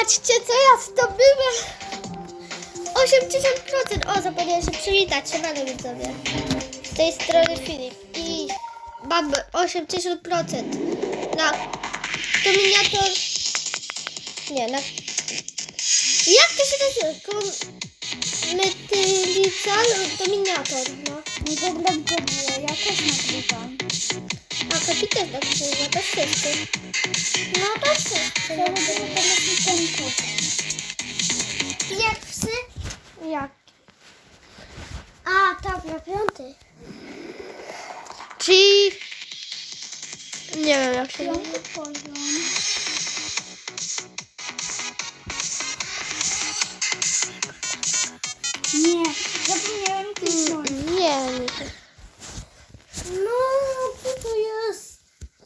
Patrzcie, co ja zdobyłem. 80%. O, zapomniałem się przywitać. Siemano widzowie. Z tej strony Filip. I mam 80% na dominator. Nie, na. Jak to się nazywa? Kom... Metylical dominator, no. Nie dobra widzowie, ja też nagrywam. Kapi też nagrywa, to wszyscy. No to wszyscy. Chciałabym pomóc ten kod. Pierwszy? Jak? A, dobra, piąty. Czyli... Nie wiem jak się. Piąty poziom.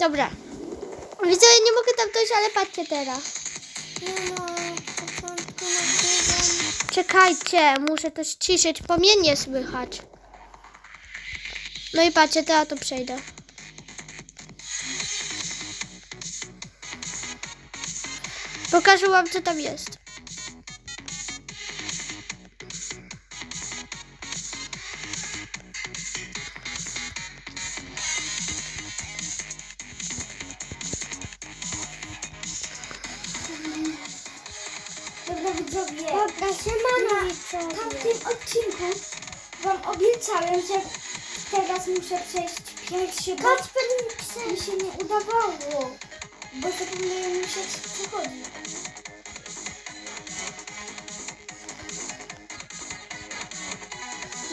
Dobra. Widzowie, nie mogę tam dojść, ale patrzcie teraz. Czekajcie, muszę to ściszyć, bo mnie nie słychać. No i patrzcie, teraz to przejdę. Pokażę wam, co tam jest. Muszę przejść pierwszy, bo Kacper mi się nie udawało, bo zapomniałem już jak się przechodzi.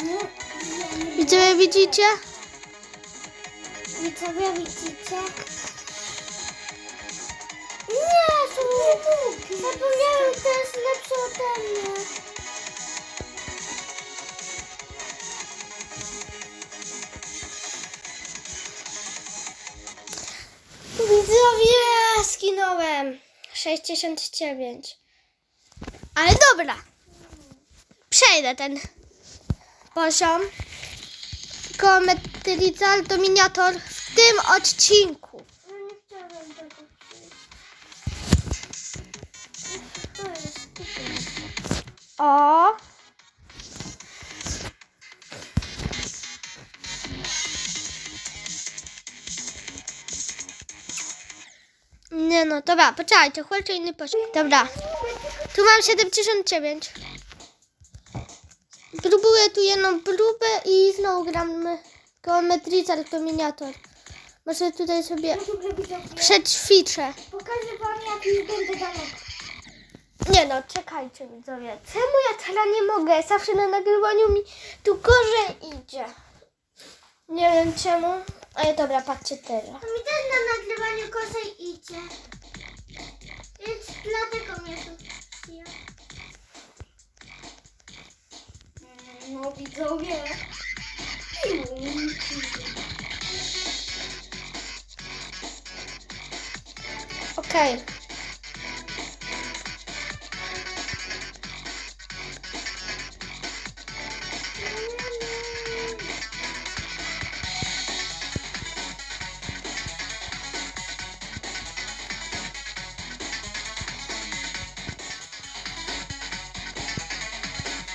No, Widzowie, widzicie? Widzowie widzicie? Nie, to nie Bóg. Zapomniałem, to jest lepsze ode mnie. 69. Ale dobra. Przejdę ten poziom. Kometylical Dominator w tym odcinku. No nie chciałem tego. O. no, dobra, poczekajcie, chłopcze inny poziom. Dobra, tu mam 79. Próbuję tu jedną próbę i znowu gramy geometrical to miniatur. Może tutaj sobie przećwiczę. Pokażę wam, jak już będę daleko. Nie no, czekajcie widzowie. Czemu ja teraz nie mogę? Zawsze na nagrywaniu mi tu gorzej idzie. Nie wiem czemu. Ale dobra, patrzcie teraz. To mi też na nagrywaniu gorzej idzie. Więc dlatego mnie to No widzowie. Okej.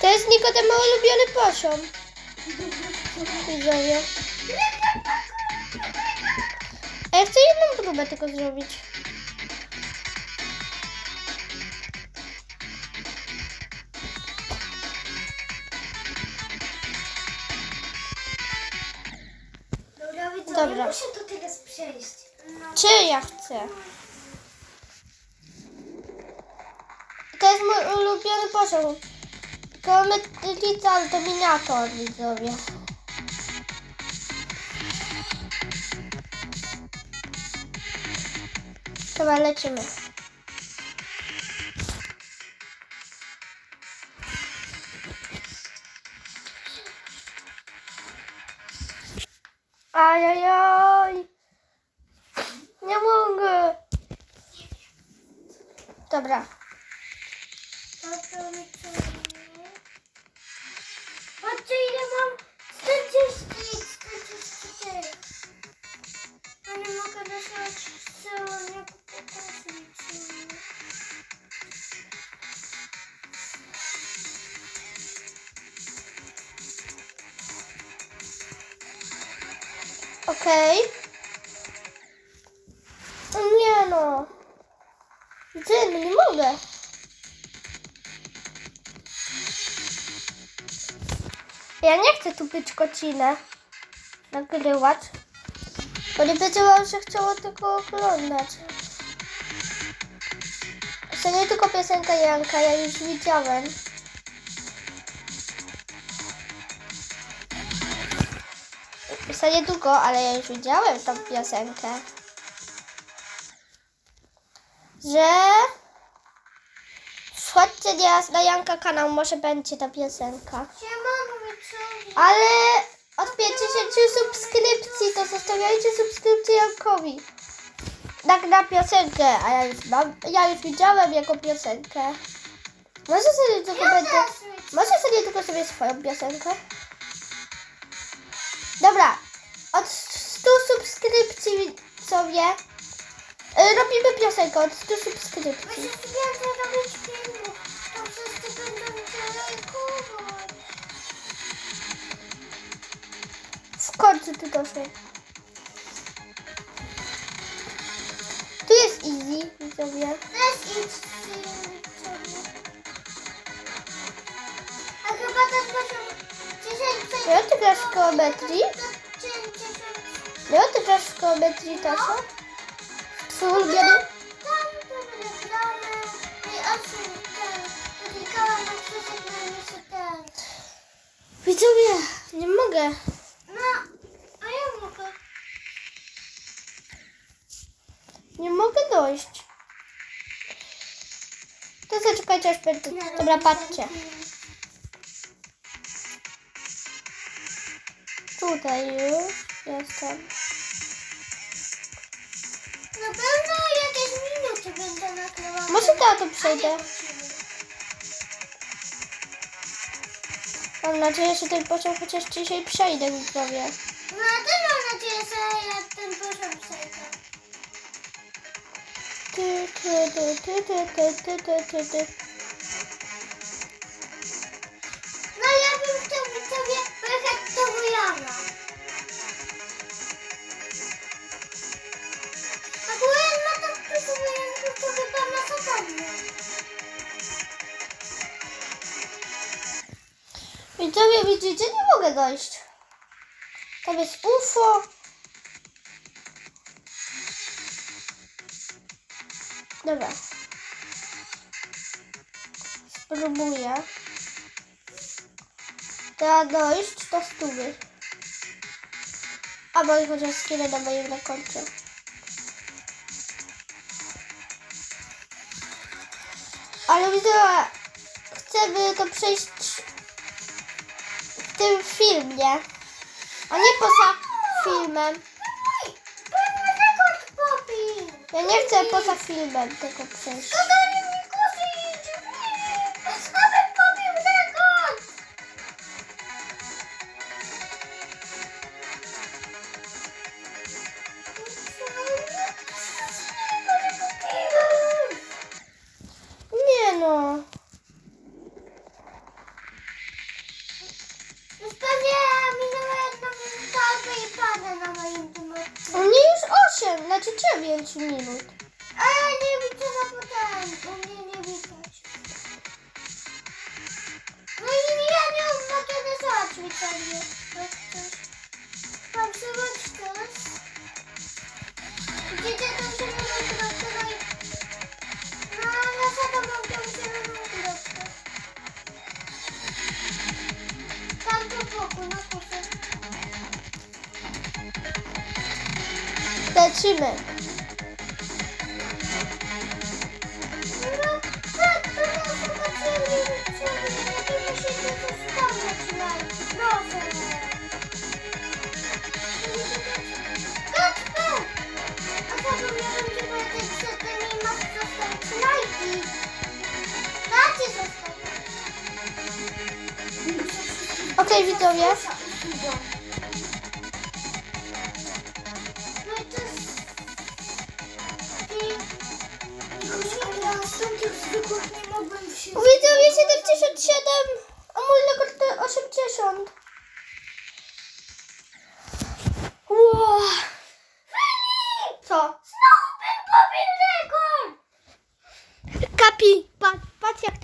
To jest Nikodema ulubiony poziom. Widzowie. A ja chcę jedną próbę tylko zrobić. Dobra, muszę to teraz przejść. No. Czy ja chcę? To jest mój ulubiony poziom. Geometrical Dominator, widzowie. Chyba lecimy. Ajajaj. Nie mogę. Dobra. Okej. O Nie no. Ty, nie mogę. Ja nie chcę tu być kocinę. Nagrywać. Bo nie powiedziałam, że chciało tylko oglądać. To nie tylko piosenka Janka, ja już widziałem. To nie długo, ale ja już widziałem tą piosenkę. Że... Wchodźcie teraz na Janka kanał, może będzie ta piosenka. Ale od 50 subskrypcji to zostawiajcie subskrypcję Jankowi. Tak na piosenkę, a ja już mam, ja już widziałem jako piosenkę. Może sobie tylko będę, może sobie tylko sobie swoją piosenkę. Dobra, od 100 subskrypcji, co wie. E, robimy piosenkę od 100 subskrypcji. To wszyscy będą. W końcu ty doszły. Tu jest easy, widzowie. To jest easy. A chyba ten poziom 10 Ja ty grasz w geometrii? Ja ty grasz w geometrii, Tasza? Twój ulubiony? Tam to i osiem ten. Klikałam na krzyżyk na jeszcze ten. Widzowie, nie mogę. No, a ja mogę. Nie mogę dojść. To zaczekajcie aż będę. Dobra, patrzcie. Tutaj już jestem. Na pewno jakieś minuty będę nagrywała. Może to tu przejdę. Mam nadzieję, że ten pociąg chociaż dzisiaj przejdę, widzowie. No a też mam nadzieję, że ja ten poziom przejdę. Ty, ty, ty, ty, ty, ty, ty, ty, ty, ty. Widzowie, widzicie, nie mogę dojść. Tam jest UFO. Dobra. Spróbuję. Trzeba dojść do stówy. A bo chociaż skinę na rekordzie. Ale widzę, chcemy to przejść w tym filmie, a nie poza filmem. Ja nie chcę poza filmem tego przejść. çıkarıyor. Baktım. Baksana çıkıyoruz. Gece dönüşümün okulakları ayıp. Nasıl adamın dönüşümün okulakları? Ben çok okuluna kursun. Betül'e.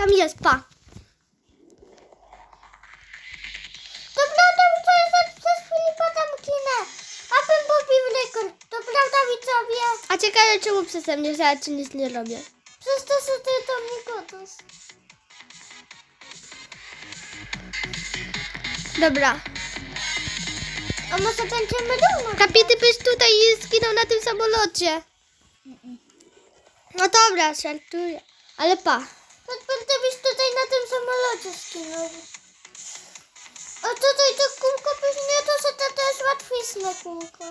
Tam jest, pa. To prawda, jest przez Filipa tam kinę. A ten popił rekord. To prawda, widzowie? A ciekawe czemu przeze mnie, ci nic nie robię. Przez to, że ty to mnie kotus. Dobra. A może będziemy domu? Kapi, ty byś tutaj skinął na tym samolocie. No dobra, żartuję. Ale pa. To będę byś tutaj na tym samolocie skinął. A tutaj to kółko pewnie to, że to też łatwiejsze kółko.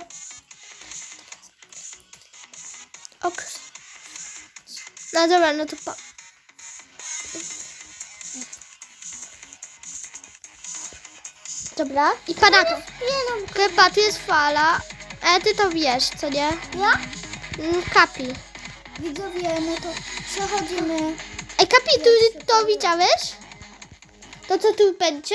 Ok. No dobra, no to pa. Dobra, i pada to. Chyba tu jest fala. Ale ty to wiesz, co nie? Ja? Mm, Kapi. Widzowie, no to przechodzimy. Ej, Kapi, ty to widziałeś? To co tu będzie?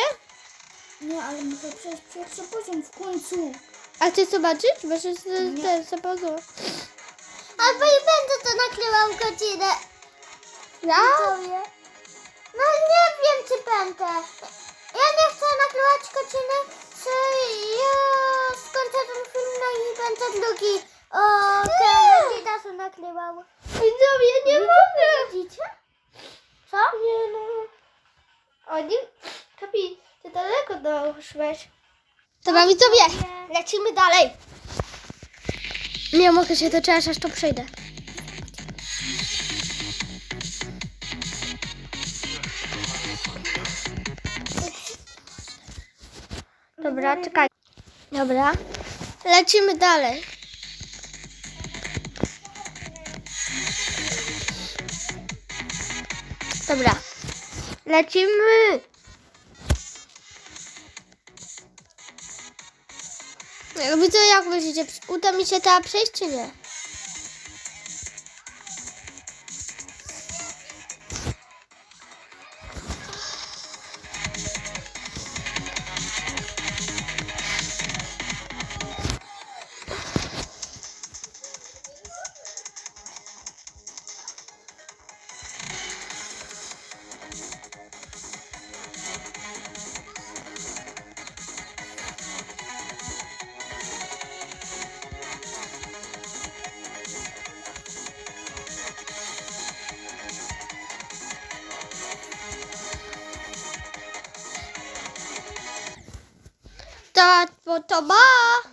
Nie, ale muszę przejść pierwszy poziom w końcu. A ty zobaczyć? Bo się z- ten zapauzował. Albo i będę to nakrywał godzinę. Ja? Widzowie. No nie wiem, czy będę. Ja nie chcę nagrywać godziny, czy ja skończę ten film, no i będę drugi o Kennedy czasu nakrywał. Widzowie, nie mogę. Widzicie? Co? Nie no. Oni? Kapi, ty daleko doszłeś. Dobra, widzowie, lecimy dalej. Nie mogę się doczekać, aż to przejdę. Dobra, czekaj. Dobra. Lecimy dalej. Dobra. Lecimy. Jakby co, jak myślicie, uda mi się teraz przejść, czy nie? To, to, to ma.